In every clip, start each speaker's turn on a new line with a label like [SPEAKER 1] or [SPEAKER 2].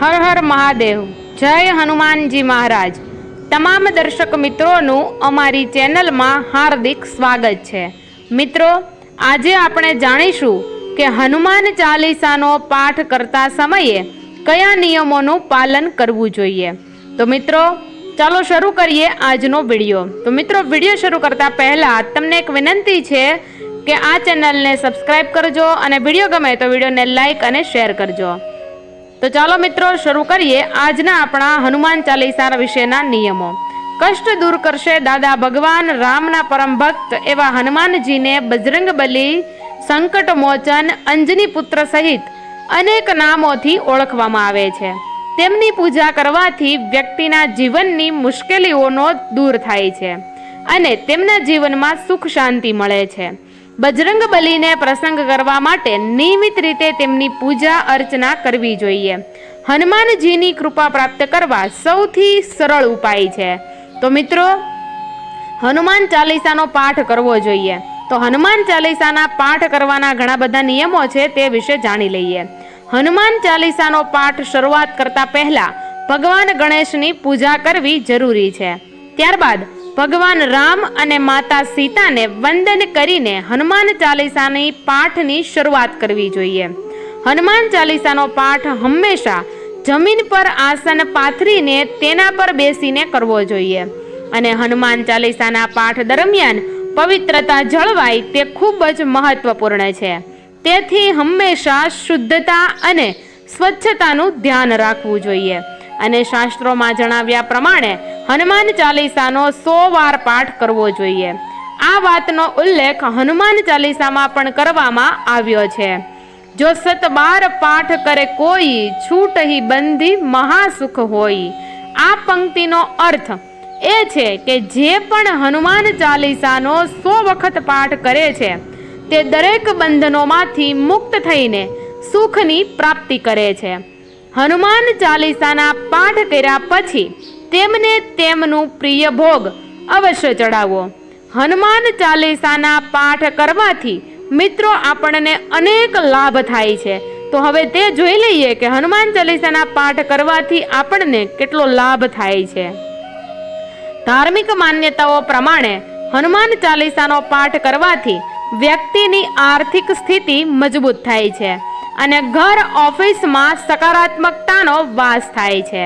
[SPEAKER 1] હર હર મહાદેવ. જય હનુમાનજી મહારાજ. તમામ દર્શક મિત્રોનું અમારી ચેનલમાં હાર્દિક સ્વાગત છે. મિત્રો, આજે આપણે જાણીશું કે હનુમાન ચાલીસાનો પાઠ કરતા સમયે કયા નિયમોનું પાલન કરવું જોઈએ. તો મિત્રો, ચાલો શરૂ કરીએ આજનો વીડિયો. તો મિત્રો, વીડિયો શરૂ કરતા પહેલા તમને એક વિનંતી છે કે આ ચેનલને સબસ્ક્રાઈબ કરજો અને વીડિયો ગમે તો વિડીયોને લાઈક અને શેર કરજો. તો ચાલો મિત્રો શરૂ કરીએ આજના આપણા હનુમાન ચાલીસા વિશેના નિયમો. કષ્ટ દૂર કરશે દાદા ભગવાન, રામના પરમ ભક્ત એવા હનુમાનજીને બજરંગ બલી, સંકટ મોચન, અંજની પુત્ર સહિત અનેક નામોથી ઓળખવામાં આવે છે. તેમની પૂજા કરવાથી વ્યક્તિના જીવનની મુશ્કેલીઓનો દૂર થાય છે અને તેમના જીવનમાં સુખ શાંતિ મળે છે. બજરંગ બલીને પ્રસંગ કરવા માટે નિયમિત રીતે તેમની પૂજા અર્ચના કરવી જોઈએ. હનુમાનજીની કૃપા પ્રાપ્ત કરવા સૌથી સરળ ઉપાય છે. તો મિત્રો, હનુમાન ચાલીસાનો પાઠ કરવો જોઈએ. તો હનુમાન ચાલીસાના પાઠ કરવાના ઘણા બધા નિયમો છે તે વિશે જાણી લઈએ. હનુમાન ચાલીસાનો પાઠ શરૂઆત કરતા પહેલા ભગવાન ગણેશની પૂજા કરવી જરૂરી છે. ત્યારબાદ ભગવાન રામ અને માતા સીતાને વંદન કરીને હનુમાન ચાલીસાની પાઠની શરૂઆત કરવી જોઈએ. હનુમાન ચાલીસાનો પાઠ હંમેશા જમીન પર આસન પાથરીને તેના પર બેસીને કરવો જોઈએ અને હનુમાન ચાલીસાના પાઠ દરમિયાન પવિત્રતા જળવાય તે ખૂબ જ મહત્વપૂર્ણ છે. તેથી હંમેશા શુદ્ધતા અને સ્વચ્છતાનું ધ્યાન રાખવું જોઈએ. અને શાસ્ત્રોમાં જણાવ્યા પ્રમાણે હનુમાન ચાલીસાનો સો વાર પાઠ કરવો જોઈએ. આ વાતનો ઉલ્લેખ હનુમાન ચાલીસામાં પણ કરવામાં આવ્યો છે. જો સત બાર પાઠ કરે કોઈ છૂટહી બંધી મહાસુખ હોય. આ પંક્તિનો અર્થ એ છે કે જે પણ હનુમાન ચાલીસાનો સો વખત પાઠ કરે છે, તે દરેક બંધનોમાંથી મુક્ત થઈને સુખની પ્રાપ્તિ કરે છે. હનુમાન ચાલીસાના પાઠ કર્યા પછી તેમને તેમનું પ્રિય ભોગ અવશ્ય ચડાવો હનુમાન ચાલીસાના પાઠ કરવાથી મિત્રો આપણને અનેક લાભ થાય છે. તો હવે તે જોઈ લઈએ કે હનુમાન ચાલીસાના પાઠ કરવાથી આપણને કેટલો લાભ થાય છે. ધાર્મિક માન્યતાઓ પ્રમાણે હનુમાન ચાલીસાનો પાઠ કરવાથી વ્યક્તિની આર્થિક સ્થિતિ મજબૂત થાય છે અને ઘર ઓફિસમાં સકારાત્મકતાનો વાસ થાય છે.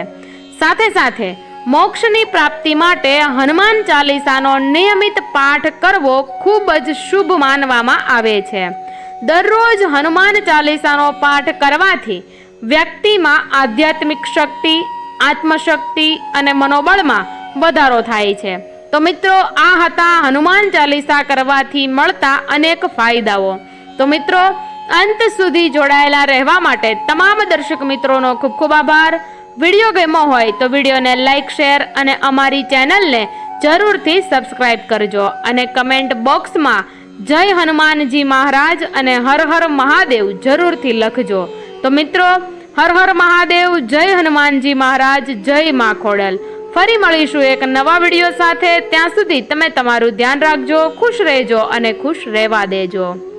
[SPEAKER 1] સાથે સાથે મોક્ષની પ્રાપ્તિ માટે હનુમાન ચાલીસાનો નિયમિત પાઠ કરવો ખૂબ જ શુભ માનવામાં આવે છે. દરરોજ હનુમાન ચાલીસાનો પાઠ કરવાથી વ્યક્તિમાં આધ્યાત્મિક શક્તિ, આત્મશક્તિ અને મનોબળમાં વધારો થાય છે. તો મિત્રો, આ હતા હનુમાન ચાલીસા કરવાથી મળતા અનેક ફાયદાઓ. તો મિત્રો, અંત સુધી જોડાયેલા રહેવા માટે તમામ દર્શક મિત્રોનો ખૂબ ખૂબ આભાર. વીડિયો ગમ્યો હોય તો વિડીયોને લાઇક શેર અને અમારી ચેનલને જરૂરથી સબસ્ક્રાઇબ કરજો અને કમેન્ટ બોક્સમાં જય હનુમાનજી મહારાજ અને હર હર મહાદેવ જરૂરથી લખજો. તો મિત્રો, હર હર મહાદેવ, જય હનુમાનજી મહારાજ, જય મા ખોડલ. ફરી મળીશું એક નવા વીડિયો સાથે. ત્યાં સુધી તમે તમારું ધ્યાન રાખજો, ખુશ રહેજો અને ખુશ રહેવા દેજો.